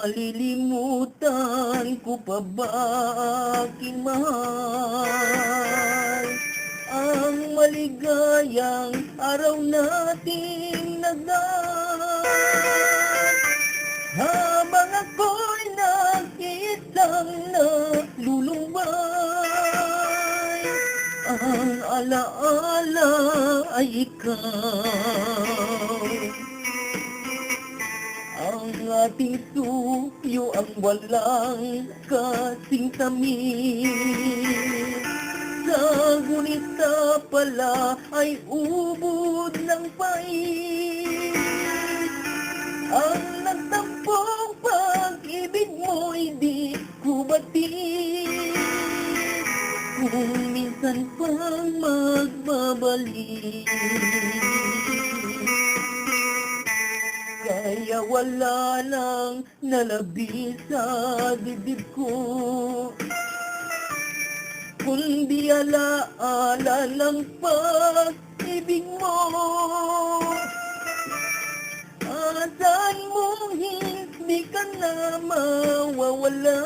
Malilimutan ko pa ba aking mahal? Ang maligayang araw nating nagdaan. Habang ako'y nag-iisang nalulumbay Ang alaala ay ikaw. Ang ating suyo ang walang kasing tamis. Sa gunita pala ay ubod ng pait Ang nagtampong pag-ibig mo'y di ko batid Kung minsan pang magbabalik wala nang nalabi sa dibdib ko. Kundi alaala ng pag-ibig mo. Asan mo hindi ka na mawawala?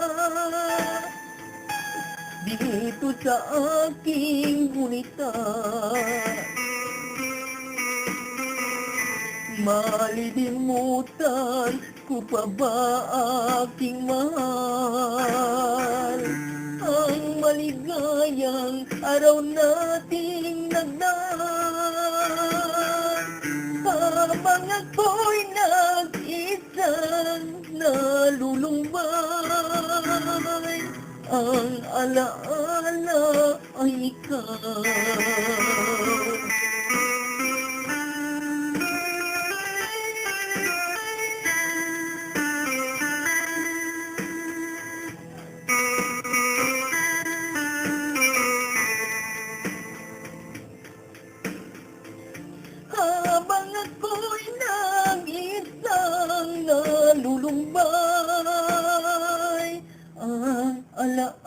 Dito sa aking gunita Malilimutan ko pa ba aking mahal? Ang maligayang araw nating nagdaan. Habang ako'y nag-isang nalulumbay Ang alaala ay ikaw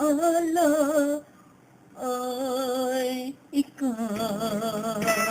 alaala ay ikaw.